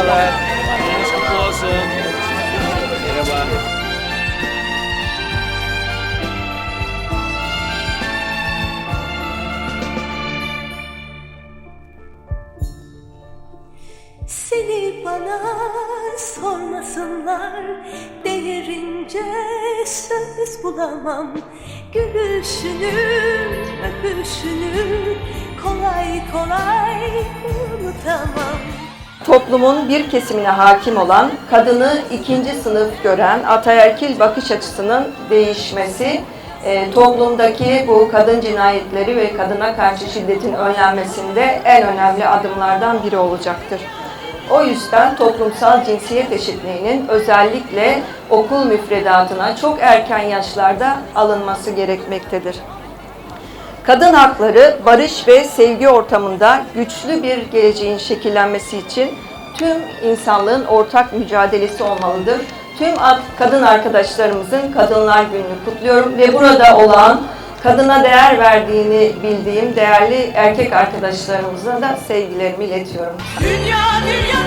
Merhabalar. Gününüz kutlu olsun. Merhaba. Seni bana sormasınlar Değerince söz bulamam Gülüşünü, öpüşünü Kolay kolay unutamam Toplumun bir kesimine hakim olan, kadını ikinci sınıf gören ataerkil bakış açısının değişmesi, e, toplumdaki bu kadın cinayetleri ve kadına karşı şiddetin önlenmesinde en önemli adımlardan biri olacaktır. O yüzden toplumsal cinsiyet eşitliğinin özellikle okul müfredatına çok erken yaşlarda alınması gerekmektedir. Kadın hakları, barış ve sevgi ortamında güçlü bir geleceğin şekillenmesi için tüm insanlığın ortak mücadelesi olmalıdır. Tüm ad- kadın arkadaşlarımızın Kadınlar Günü'nü kutluyorum ve burada olan kadına değer verdiğini bildiğim değerli erkek arkadaşlarımıza da sevgilerimi iletiyorum. Dünya dünya